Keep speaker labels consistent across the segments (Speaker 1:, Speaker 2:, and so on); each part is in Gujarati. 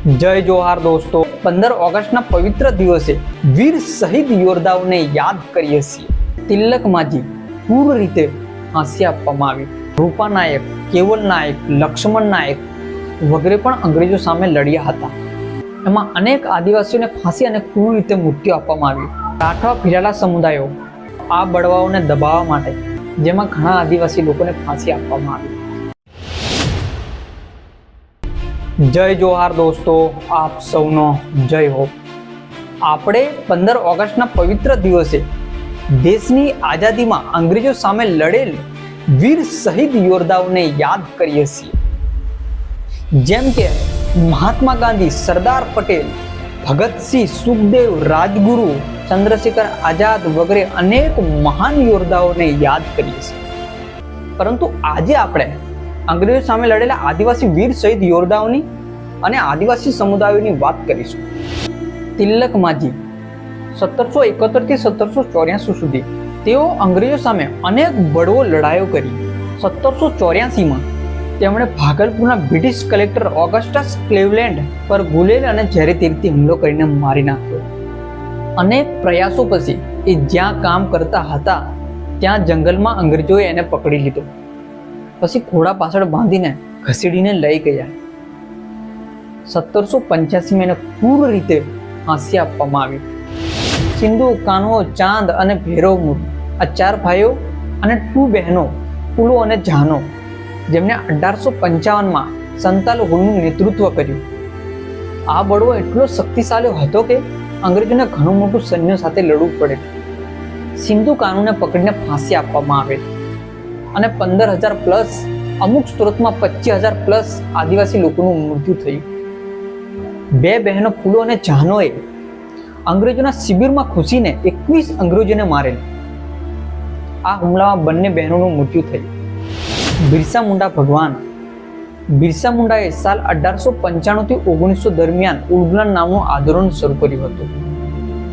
Speaker 1: જય જોહાર દોસ્તો. પંદર ઓગસ્ટના પવિત્ર દિવસે વીર શહીદ યોદ્ધાઓને યાદ કરીએ છીએ. તિલક માજી રીતે ફાંસી આપવામાં આવી. રૂપા નાયક, કેવલ નાયક, લક્ષ્મણ નાયક વગેરે પણ અંગ્રેજો સામે લડ્યા હતા. એમાં અનેક આદિવાસીઓને ફાંસી અને ક્રૂર રીતે મૃત્યુ આપવામાં આવ્યું. રાઠવા ફિરાલા સમુદાયો આ બળવાઓને દબાવવા માટે, જેમાં ઘણા આદિવાસી લોકોને ફાંસી આપવામાં આવી. જય જોહાર દોસ્તો, આપ સૌનો જય હો. આપણે પંદર ઓગસ્ટના પવિત્ર દિવસે દેશની આઝાદીમાં અંગ્રેજો સામે લડેલ વીર શહીદ યોદ્ધાઓને યાદ કરીએ છીએ. જેમ કે મહાત્મા ગાંધી, સરદાર પટેલ, ભગતસિંહ સુખદેવ, રાજગુરુ, ચંદ્રશેખર આઝાદ વગેરે અનેક મહાન યોદ્ધાઓને યાદ કરીએ છીએ. પરંતુ આજે આપણે અંગ્રેજો સામે લડેલા આદિવાસી વીર શહીદ યોદ્ધાઓની અને આદિવાસી સમુદાયોની વાત કરીશું. તિલક માજી, સત્તરસો એકોતેરથી સત્તરસો ચોર્યાસી સુધી તેઓ અંગ્રેજો સામે અનેક બળવો લડાઈઓ કરી. સત્તરસો ચોર્યાસીમાં તેમણે ભાગલપુરના બ્રિટિશ કલેક્ટર ઓગસ્ટસ ક્લેવલેન્ડ પર ગુલેલ અને ઝેરી તીરથી હુમલો કરીને મારી નાખ્યો. અનેક પ્રયાસો પછી એ જ્યાં કામ કરતા હતા, ત્યાં જંગલમાં અંગ્રેજોએ એને પકડી લીધો. પછી ઘોડા પાછળ બાંધીને ઘસીડીને લઈ ગયા. સત્તરસો પંચ્યાસીમાં એને પૂર્ણ રીતે ફાંસી આપવામાં આવી. સિંધુ કાન્હો ચાંદ અને ભૈરવ આ ચાર ભાઈઓ અને ટુ બહેનો, પુલો અને જાનો જેમને અઢારસો પંચાવનમાં સંતાલ હુલનું નેતૃત્વ કર્યું. આ બળવો એટલો શક્તિશાળી હતો કે અંગ્રેજોને ઘણું મોટું સૈન્ય સાથે લડવું પડે. સિંધુ કાનૂને પકડીને ફાંસી આપવામાં આવે. અને પંદર હજાર પ્લસ, અમુક સ્ત્રોતમાં પચીસ હજાર પ્લસ આદિવાસી લોકોનું મૃત્યુ થયું. બે બહેનો ફૂલો અને જાનોએ અંગ્રેજોના શિબિરમાં ખુશીને એકવીસ અંગ્રેજોને મારેલ. આ હુમલામાં બંને બહેનોનું મૃત્યુ થયું. બિરસા મુંડા ભગવાન. બિરસા મુંડાએ સાલ અઢારસો પંચાણુંથી ઓગણીસો દરમિયાન ઉલગુલાન નામનું આંદોલન શરૂ કર્યું હતું.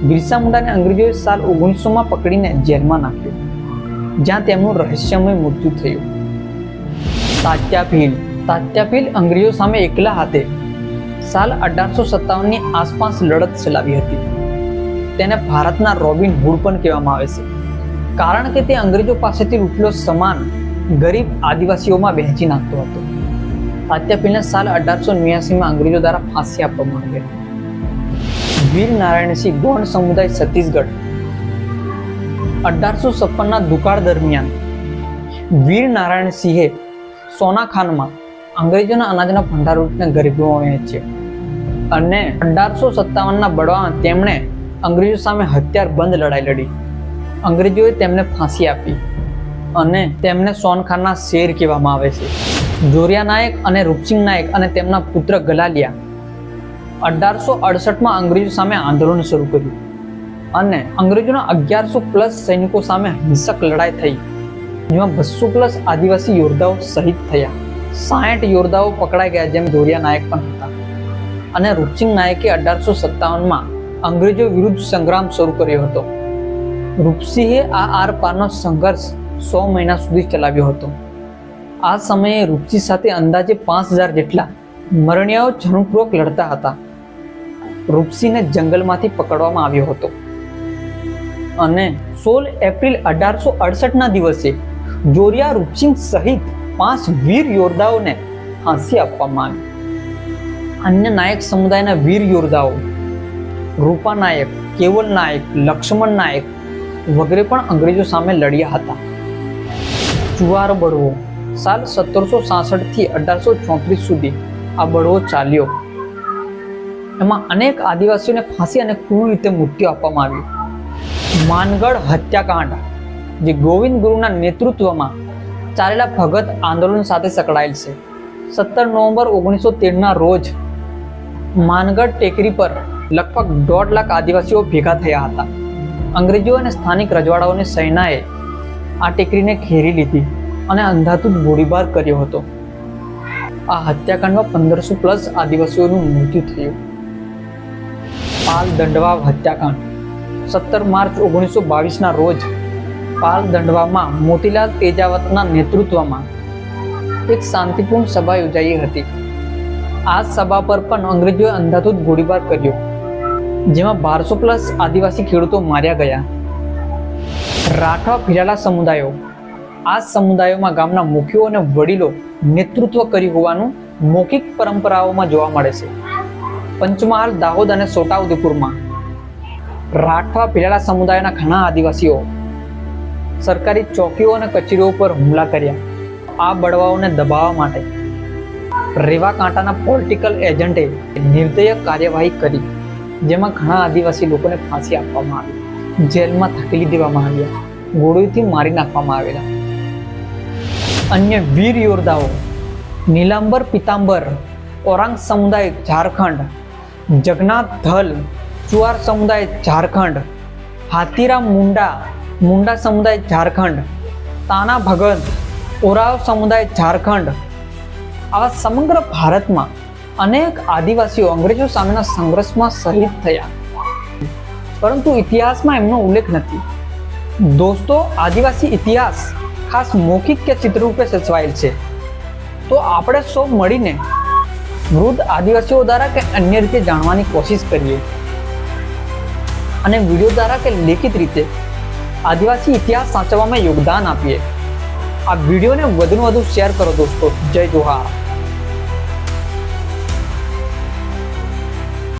Speaker 1: બિરસા મુંડાને અંગ્રેજોએ સાલ ઓગણીસોમાં પકડીને જેલમાં નાખ્યો, જ્યાં તેમનું રહસ્યમય મૃત્યુ થયું. તાત્યાભીલ તાત્યાભીલ અંગ્રેજો સામે એકલા હાથે સાલ અઢારસો સત્તાવનની આસપાસ લડત ચલાવી હતી. તેને ભારતના રોબિન હુડ પણ કહેવામાં આવે છે. કારણ કે તે અંગ્રેજો પાસેથી લૂંટેલો સમાન ગરીબ આદિવાસીઓમાં વહેંચી નાખતો હતો. તાત્યાપીને સાલ અઢારસો નેવ્યાસીમાં અંગ્રેજો દ્વારા ફાંસી આપવામાં આવ્યા વીર નારાયણસિંહ ગોંડ સમુદાય છત્તીસગઢ અઢારસો છપ્પનના દુકાળ દરમિયાન વીર નારાયણ સિંહે સોના ખાનમાં અંગ્રેજોના અનાજના ભંડાર ગરીબો ગરીબોમાં વહેંચ્યો અને અઢારસો સત્તાવનના બળવામાં તેમણે અંગ્રેજો સામે હથિયાર બંધ લડાઈ લડી. અંગ્રેજોએ તેમને ફાંસી આપી અને તેમને સોનખાનના શેર કહેવામાં આવે છે. જોરિયા નાયક અને રૂપસિંહ નાયક અને તેમના પુત્ર ગલાલિયા અઢારસો અડસઠમાં અંગ્રેજો સામે આંદોલન શરૂ કર્યું અને અંગ્રેજોના અગિયારસો પ્લસ સૈનિકો સામે હિંસક લડાઈ થઈ, જેમાં બસો પ્લસ આદિવાસી યોદ્ધાઓ શહીદ થયા. સાઠ યોદ્ધાઓ પકડાઈ ગયા જેમ ધોરિયા નાયક પણ હતા. અને રૂપસિંહ નાયકે અઢારસો સત્તાવનમાં અંગ્રેજો વિરુદ્ધ સંગ્રામ શરૂ કર્યો હતો. રૂપસિંહે આ આર પારનો સંઘર્ષ સો મહિના સુધી ચલાવ્યો હતો. આ સમયે રૂપસિંહ સાથે અંદાજે પાંચ હજાર જેટલા મરણિયાઓ જનપૂર્વક લડતા હતા. રૂપસિંહને જંગલમાંથી પકડવામાં આવ્યો હતો. અને સોળ એપ્રિલ અઢારસો અડસઠના દિવસે જોરિયા રૂપસિંહ સહિત પાંચ વીર યોદ્ધાઓને ફાંસી આપવામાં આવી. અન્ય નાયક સમુદાયના વીર યોદ્ધાઓ, રૂપા નાયક, કેવલ નાયક, લક્ષ્મણ નાયક વગેરે પણ અંગ્રેજો સામે લડ્યા હતા. ચુવાર બળવો, સાલ સત્તરસો સાસઠથી અઢારસો ચોત્રીસ સુધી આ બળવો ચાલ્યો. એમાં અનેક આદિવાસીઓને ફાંસી અને ક્રૂર રીતે મૃત્યુ આપવામાં આવ્યું. માનગઢ હત્યાકાંડ, જે ગોવિંદ ગુરુના નેતૃત્વમાં ચાલેલા ભગત આંદોલન સાથે સંકળાયેલ છે. સત્તર નવેમ્બર ઓગણીસો તેરના રોજ માનગઢ ટેકરી પર લગભગ દોઢ લાખ આદિવાસીઓ ભેગા થયા હતા. અંગ્રેજો અને સ્થાનિક રજવાડાઓની સેનાએ આ ટેકરીને ઘેરી લીધી અને અંધાધૂત ગોળીબાર કર્યો હતો. આ હત્યાકાંડમાં પંદરસો પ્લસ આદિવાસીઓનું મૃત્યુ થયું. પાલ દંડવા હત્યાકાંડ. સત્તર માર્ચ ઓગણીસો બાવીસના રોજ પાલ દંડવામાં મોતીલાલ તેજાવતના નેતૃત્વમાં એક શાંતિપૂર્ણ સભા યોજાઈ હતી. આ સભા પર પણ અંગ્રેજોએ અંધાધૂત ગોળીબાર કર્યો, જેમાં બારસો પ્લસ આદિવાસી ખેડૂતો માર્યા ગયા. રાઠવા ભીલાલા સમુદાયો, આ સમુદાયોમાં ગામના મુખ્યો અને વડીલો નેતૃત્વ કર્યું હોવાનું મૌખિક પરંપરાઓમાં જોવા મળે છે. પંચમહાલ, દાહોદ અને છોટાઉદેપુરમાં રાઠવા ભીલાલા સમુદાયના ઘણા આદિવાસીઓ સરકારી ચોકીઓ અને કચેરીઓ પર હુમલા કર્યા. આ બળવાઓને દબાવવા માટે રેવા કાંટાના પોલિટિકલ એજન્ટે નિર્દય કાર્યવાહી કરી, જેમાં ઘણા આદિવાસી લોકોને ફાંસી આપવામાં આવી, જેલમાં ધકેલી દેવામાં આવ્યા ગોળીથી મારી નાખવામાં આવેલા. અન્ય વીર યોદ્ધાઓ, નીલાંબર, પિતાંબર, ઓરાંગ સમુદાય, ઝારખંડ, જગન્નાથ ધલ, ચુઆર સમુદાય, ઝારખંડ, હાથીરામ મુંડા મુંડા સમુદાય ઝારખંડ, તાના ભગત, ઓરાવ સમુદાય ઝારખંડ આવા સમગ્ર ભારતમાં અનેક આદિવાસીઓ અંગ્રેજો સામેના સંઘર્ષમાં શહીદ થયા. પરંતુ ઇતિહાસમાં એમનો ઉલ્લેખ નથી. દોસ્તો, આદિવાસી ઇતિહાસ ખાસ મૌખિક કે ચિત્રરૂપે સચવાયેલ છે. તો આપણે સૌ મળીને વૃદ્ધ આદિવાસીઓ દ્વારા કે અન્ય રીતે જાણવાની કોશિશ કરીએ. અને વીડિયો દ્વારા કે લેખિત રીતે આદિવાસી ઇતિહાસ સાચવવામાં યોગદાન આપીએ. આ વિડીયોને વધુને વધુ શેર કરો દોસ્તો. જય જોહાર.